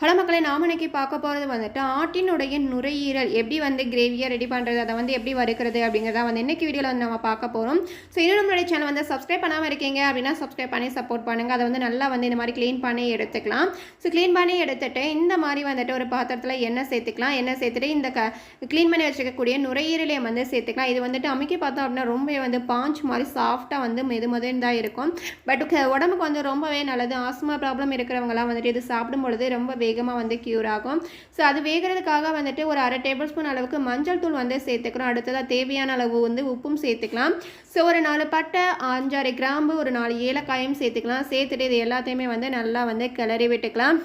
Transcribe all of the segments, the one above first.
Hello மக்களை நாம் இன்றைக்கி பார்க்க போகிறது வந்துட்டு ஆட்டினுடைய நுரையீரல் எப்படி வந்து கிரேவியாக ரெடி பண்ணுறது அதை வந்து எப்படி வறுக்கிறது அப்படிங்கிறத வந்து இன்றைக்கி வீடியோவில் வந்து நம்ம பார்க்க போகிறோம் ஸோ இன்னும் நம்மளுடைய சேனல் வந்து சப்ஸ்கிரைப் பண்ணாமல் இருக்கீங்க அப்படின்னா சப்ஸ்கிரைப் பண்ணி சப்போர்ட் பண்ணுங்கள் அதை வந்து நல்லா வந்து இந்த மாதிரி க்ளீன் பண்ணி எடுத்துக்கலாம். ஸோ க்ளீன் பண்ணி எடுத்துகிட்டு இந்த மாதிரி வந்துட்டு ஒரு பாத்திரத்தில் எண்ணெய் சேர்த்துக்கலாம். எண்ணெய் சேர்த்துட்டு இந்த க க்ளீன் பண்ணி வச்சுக்கக்கூடிய நுரையீரலையும் வந்து சேர்த்துக்கலாம். இது வந்துட்டு அமைக்கி பார்த்தோம் அப்படின்னா ரொம்பவே வந்து பாஞ்ச் மாதிரி சாஃப்டாக வந்து மெது மெதுன்னு தான் இருக்கும். பட் உடம்புக்கு வந்து ரொம்பவே நல்லது. ஆஸ்மா ப்ராப்ளம் இருக்கிறவங்களாம் வந்துட்டு இது சாப்பிடும் பொழுது ரொம்பவே வேகமாக வந்து க்யூர் ஆகும். ஸோ அது வேகிறதுக்காக வந்துட்டு ஒரு அரை டேபிள் ஸ்பூன் அளவுக்கு மஞ்சள் தூள் வந்து சேர்த்துக்கிறோம் அடுத்ததாக தேவையான அளவு வந்து உப்பும் சேர்த்துக்கலாம். ஸோ ஒரு நாலு பட்டை அஞ்சாறு கிராம்பு ஒரு நாலு ஏலக்காயும் சேர்த்துக்கலாம். சேர்த்துட்டு இது எல்லாத்தையுமே வந்து நல்லா வந்து கிளறி விட்டுக்கலாம்.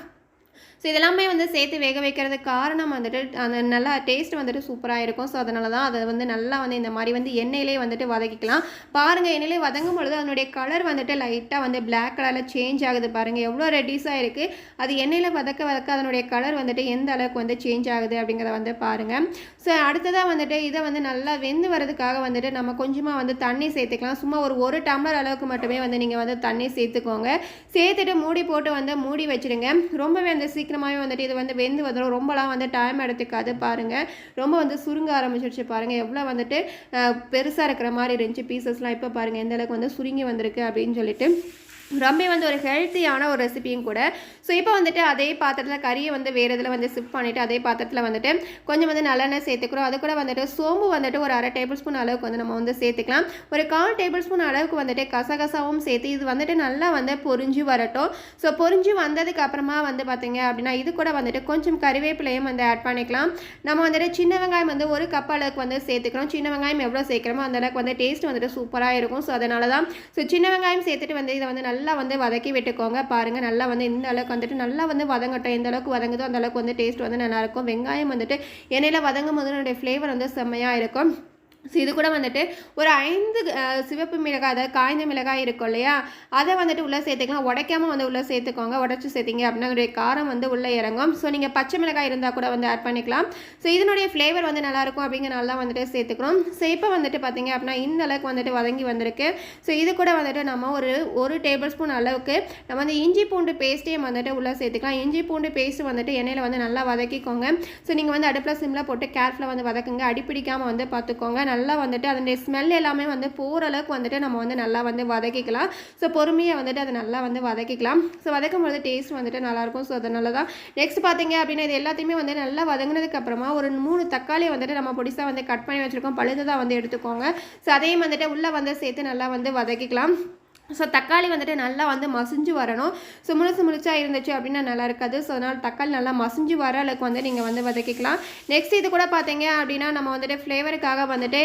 ஸோ இதெல்லாமே வந்து சேர்த்து வேக வைக்கிறதுக்கு காரணம் வந்துட்டு அந்த நல்லா டேஸ்ட் வந்துட்டு சூப்பராக இருக்கும். ஸோ அதனால தான் அதை வந்து நல்லா வந்து இந்த மாதிரி வந்து எண்ணெயிலே வந்துட்டு வதக்கிக்கலாம். பாருங்கள் எண்ணெயிலே வதங்கும் பொழுது அதனுடைய கலர் வந்துட்டு லைட்டாக வந்து பிளாக் கலரில் சேஞ்ச் ஆகுது பாருங்கள் எவ்வளோ ரெடியூஸாக இருக்குது அது எண்ணெயில் வதக்க வதக்க அதனுடைய கலர் வந்துட்டு எந்த அளவுக்கு வந்து சேஞ்ச் ஆகுது அப்படிங்கிறத வந்து பாருங்கள் ஸோ அடுத்ததாக வந்துட்டு இதை வந்து நல்லா வெந்து வரதுக்காக வந்துட்டு நம்ம கொஞ்சமாக வந்து தண்ணி சேர்த்துக்கலாம். சும்மா ஒரு ஒரு டம்ளர் அளவுக்கு மட்டுமே வந்து நீங்கள் வந்து தண்ணி சேர்த்துக்கோங்க. சேர்த்துட்டு மூடி போட்டு வந்து மூடி வச்சுடுங்க ரொம்பவே அந்த சீக்கிரம் சீக்கிரமாகவே வந்துட்டு இது வந்து வெந்து வந்துடும் ரொம்பலாம் வந்து டைம் எடுத்துக்காது பாருங்கள் ரொம்ப வந்து சுருங்க ஆரம்பிச்சிருச்சு பாருங்கள் எவ்வளோ வந்துட்டு பெருசாக இருக்கிற மாதிரி இருந்துச்சு. பீசஸ்லாம் இப்போ பாருங்கள் எந்த அளவுக்கு வந்து சுருங்கி வந்திருக்கு அப்படின்னு சொல்லிட்டு. ரொம்ப வந்து ஒரு ஹெல்த்தியான ஒரு ரெசிபியும் கூட. ஸோ இப்போ வந்துட்டு அதே பாத்திரத்தில் கறியை வந்து வேறு இதில் வந்து ஷிஃப்ட் பண்ணிவிட்டு அதே பாத்திரத்தில் வந்துட்டு கொஞ்சம் வந்து நல்லெண்ணெய் சேர்த்துக்கிறோம். அது கூட வந்துட்டு சோம்பு வந்துட்டு ஒரு அரை டேபிள் ஸ்பூன் அளவுக்கு வந்து நம்ம வந்து சேர்த்துக்கலாம். ஒரு கால் டேபிள் ஸ்பூன் அளவுக்கு வந்துட்டு கசகசாவும் சேர்த்து இது வந்துட்டு நல்லா வந்து பொரிஞ்சு வரட்டும். ஸோ பொரிஞ்சு வந்ததுக்கு அப்புறமா வந்து பார்த்தீங்க அப்படின்னா இது கூட வந்துட்டு கொஞ்சம் கறிவேப்பிலையும் வந்து ஆட் பண்ணிக்கலாம். நம்ம வந்துட்டு சின்ன வெங்காயம் வந்து ஒரு கப் அளவுக்கு வந்து சேர்த்துக்கிறோம். சின்ன வெங்காயம் எவ்வளோ சேர்க்குறோமோ அந்த அளவுக்கு வந்து டேஸ்ட் வந்துட்டு சூப்பராக இருக்கும். ஸோ அதனால தான் ஸோ சின்ன வெங்காயம் சேர்த்துட்டு வந்து இதை வந்து நல்லா நல்லா வந்து வதக்கி விட்டுக்கோங்க. பாருங்கள் நல்லா வந்து இந்த அளவுக்கு வந்துட்டு நல்லா வந்து வதங்கட்டும். எந்த அளவுக்கு வதங்குதோ அந்த அளவுக்கு வந்து டேஸ்ட் வந்து நல்லாயிருக்கும் வெங்காயம் வந்துட்டு எண்ணெயில் வதங்கும் போது அதனுடைய ஃப்ளேவர் வந்து செம்மையாக இருக்கும். ஸோ இது கூட வந்துட்டு ஒரு ஐந்து சிவப்பு மிளகாய் அதாவது காய்ந்த மிளகாய் இருக்கும் இல்லையா? அதை வந்துட்டு உள்ளே சேர்த்துக்கலாம். உடைக்காமல் வந்து உள்ளே சேர்த்துக்கோங்க. உடச்சி சேர்த்திங்க அப்படின்னா அதனுடைய காரம் வந்து உள்ளே இறங்கும். ஸோ நீங்கள் பச்சை மிளகாய் இருந்தால் கூட வந்து ஆட் பண்ணிக்கலாம். ஸோ இதனுடைய ஃப்ளேவர் வந்து நல்லாயிருக்கும் அப்படிங்கிறனால தான் வந்துட்டு சேர்த்துக்கிறோம். ஸோ இப்போ வந்துட்டு பார்த்திங்க அப்படின்னா இந்த அளவுக்கு வந்துட்டு வதங்கி வந்திருக்கு. ஸோ இது கூட வந்துட்டு நம்ம ஒரு ஒரு டேபிள் ஸ்பூன் அளவுக்கு நம்ம வந்து இஞ்சி பூண்டு பேஸ்ட்டையும் வந்துட்டு உள்ளே சேர்த்துக்கலாம். இஞ்சி பூண்டு பேஸ்ட் வந்துட்டு எண்ணெயில் வந்து நல்லா வதக்கிக்கோங்க. ஸோ நீங்கள் வந்து அடுப்பில் சிம்மில் போட்டு கேர்ஃபுல்லாக வந்து வதக்குங்க. அடிப்பிடிக்காமல் வந்து பார்த்துக்கோங்க நல்லா வந்துட்டு அதனுடைய ஸ்மெல் எல்லாமே வந்து போகிற அளவுக்கு வந்துட்டு நம்ம வந்து நல்லா வந்து வதக்கிக்கலாம். ஸோ பொறுமையாக வந்துட்டு அதை நல்லா வந்து வதக்கிக்கலாம். ஸோ வதக்கும் பொழுது டேஸ்ட் வந்துட்டு நல்லாயிருக்கும். ஸோ அதனால தான் நெக்ஸ்ட் பார்த்தீங்க அப்படின்னா இது எல்லாத்தையுமே வந்து நல்லா வதங்கினதுக்கு அப்புறமா ஒரு மூணு தக்காளியை வந்துட்டு நம்ம பொடிசாக வந்து கட் பண்ணி வச்சுருக்கோம். பழுததாக வந்து எடுத்துக்கோங்க. ஸோ அதையும் வந்துட்டு உள்ளே வந்து சேர்த்து நல்லா வந்து வதக்கிக்கலாம். ஸோ தக்காளி வந்துட்டு நல்லா வந்து மசிஞ்சு வரணும். ஸோ முழுசு முழுச்சாக இருந்துச்சு அப்படின்னா நல்லா இருக்காது. ஸோ அதனால் தக்காளி நல்லா மசிஞ்சு வர அளவுக்கு வந்து நீங்கள் வந்து வதக்கிக்கலாம். நெக்ஸ்ட் இது கூட பார்த்தீங்க அப்படின்னா நம்ம வந்துட்டு ஃப்ளேவருக்காக வந்துட்டு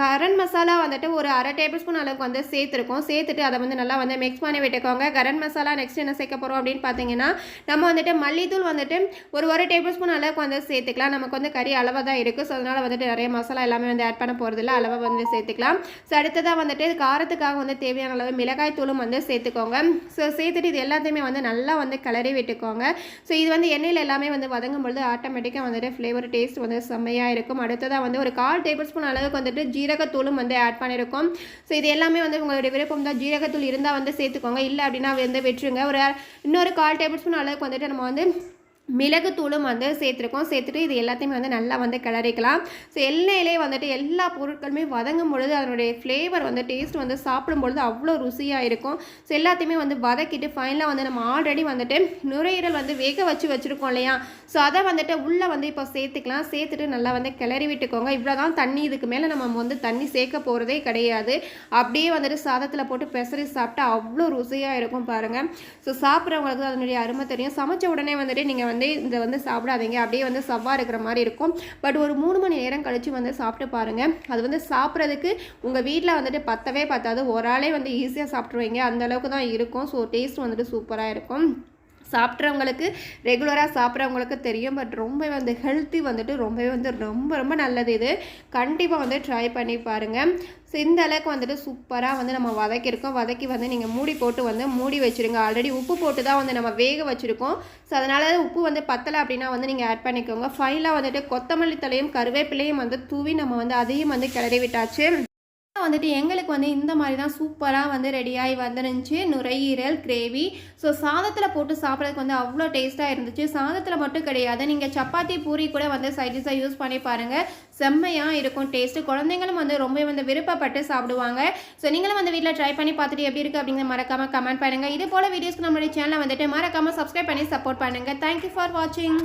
கரன் மசாலா வந்துட்டு ஒரு அரை டேபிள் ஸ்பூன் அளவுக்கு வந்து சேர்த்துருக்கோம். சேர்த்துட்டு அதை வந்து நல்லா வந்து மிக்ஸ் பண்ணி விட்டுக்கோங்க. கரன் மசாலா நெக்ஸ்ட் என்ன சேர்க்க போகிறோம் அப்படின்னு பார்த்தீங்கன்னா நம்ம வந்துட்டு மல்லித்தூள் வந்துட்டு ஒரு ஒரு டேபிள் ஸ்பூன் அளவுக்கு வந்து சேர்த்துக்கலாம். நமக்கு வந்து கறி அளவாக தான் இருக்குது ஸோ அதனால் வந்துட்டு நிறைய மசாலா எல்லாமே வந்து ஆட் பண்ண போகிறதில்ல அளவாக வந்து சேர்த்துக்கலாம். ஸோ அடுத்ததாக வந்துட்டு காரத்துக்காக வந்து தேவையான அளவு மிளகாய் தூளும் வந்து சேர்த்துக்கோங்க. ஸோ சேர்த்துட்டு இது எல்லாத்தையுமே வந்து நல்லா வந்து கிளறி விட்டுக்கோங்க. ஸோ இது வந்து எண்ணெயில் எல்லாமே வந்து வதங்கும் பொழுது ஆட்டோமேட்டிக்காக வந்துட்டு ஃப்ளேவர் டேஸ்ட் வந்து செம்மையாக இருக்கும். அடுத்ததாக வந்து ஒரு கால் டேபிள் ஸ்பூன் அளவுக்கு வந்துட்டு ஜீரகத்தூளும் வந்து ஆட் பண்ணியிருக்கோம் ஸோ இது எல்லாமே வந்து உங்களுடைய விருப்பம் தான். ஜீரகத்தூள் இருந்தால் வந்து சேர்த்துக்கோங்க. இல்லை அப்படின்னா வந்து விட்டுருங்க. ஒரு இன்னொரு கால் டேபிள் ஸ்பூன் அளவுக்கு வந்துட்டு நம்ம வந்து மிளகுத்தூளும் வந்து சேர்த்துருக்கோம். சேர்த்துட்டு இது எல்லாத்தையுமே வந்து நல்லா வந்து கிளறிக்கலாம். ஸோ எண்ணெயிலே வந்துட்டு எல்லா பொருட்களுமே வதங்கும் பொழுது அதனுடைய ஃப்ளேவர் வந்து டேஸ்ட் வந்து சாப்பிடும் பொழுது அவ்வளோ ருசியாக இருக்கும். ஸோ எல்லாத்தையுமே வந்து வதக்கிட்டு ஃபைனலாக வந்து நம்ம ஆல்ரெடி வந்துட்டு நுரையீரல் வந்து வேக வச்சு வச்சுருக்கோம் இல்லையா? ஸோ அதை வந்துட்டு உள்ளே வந்து இப்போ சேர்த்துக்கலாம். சேர்த்துட்டு நல்லா வந்து கிளறி விட்டுக்கோங்க. இவ்வளோ தான் தண்ணி. இதுக்கு மேலே நம்ம வந்து தண்ணி சேர்க்க போகிறதே கிடையாது. அப்படியே வந்துட்டு சாதத்தில் போட்டு பெசரி சாப்பிட்டா அவ்வளோ ருசியாக இருக்கும் பாருங்கள் ஸோ சாப்பிட்றவங்களுக்கு அதனுடைய அருமை தெரியும். சமைச்ச உடனே வந்துட்டு நீங்கள் வந்து இதை வந்து சாப்பிடாதீங்க. அப்படியே வந்து சவ்வாக இருக்கிற மாதிரி இருக்கும். பட் ஒரு மூணு மணி நேரம் கழித்து வந்து சாப்பிட்டு பாருங்கள் அது வந்து சாப்பிட்றதுக்கு உங்கள் வீட்டில் வந்துட்டு பத்தவே பத்தாது. ஒரு ஆளே வந்து ஈஸியாக சாப்பிட்ருவீங்க அந்த அளவுக்கு தான் இருக்கும். ஸோ டேஸ்ட் வந்துட்டு சூப்பராக இருக்கும். சாப்பிட்றவங்களுக்கு ரெகுலராக சாப்பிட்றவங்களுக்கு தெரியும். பட் ரொம்ப வந்து ஹெல்த்தி வந்துட்டு ரொம்பவே வந்து ரொம்ப ரொம்ப நல்லது இது. கண்டிப்பாக வந்து ட்ரை பண்ணி பாருங்கள் ஸோ இந்த அளவுக்கு வந்துட்டு சூப்பராக வந்து நம்ம வதக்கியிருக்கோம். வதக்கி வந்து நீங்கள் மூடி போட்டு வந்து மூடி வச்சுருங்க. ஆல்ரெடி உப்பு போட்டு தான் வந்து நம்ம வேக வச்சுருக்கோம். ஸோ அதனால் உப்பு வந்து பத்தலை அப்படின்னா வந்து நீங்கள் ஆட் பண்ணிக்கோங்க. ஃபைனலாக வந்துட்டு கொத்தமல்லி தலையும் கருவேப்பிலையும் வந்து தூவி நம்ம வந்து அதையும் வந்து கிளறி விட்டாச்சு. வந்துட்டு எங்களுக்கு வந்து இந்த மாதிரி தான் சூப்பராக வந்து ரெடியாகி வந்துருந்துச்சு. நுரையீரல் கிரேவி. ஸோ சாதத்தில் போட்டு சாப்பிட்றதுக்கு வந்து அவ்வளோ டேஸ்ட்டாக இருந்துச்சு. சாதத்தில் மட்டும் கிடையாது. நீங்கள் சப்பாத்தி பூரி கூட வந்து சைடிஸாக யூஸ் பண்ணி பாருங்கள் செம்மையாக இருக்கும் டேஸ்ட்டு குழந்தைங்களும் வந்து ரொம்ப வந்து விருப்பப்பட்டு சாப்பிடுவாங்க. ஸோ நீங்களும் வந்து வீட்டில் ட்ரை பண்ணி பார்த்துட்டு எப்படி இருக்குது அப்படிங்கிற மறக்காமல் கமெண்ட் பண்ணுங்கள் இது போல் வீடியோஸ்க்கு நம்மளுடைய சேனலை வந்துட்டு மறக்காமல் சப்ஸ்கிரைப் பண்ணி சப்போர்ட் பண்ணுங்கள் தேங்க்யூ ஃபார் வாட்சிங்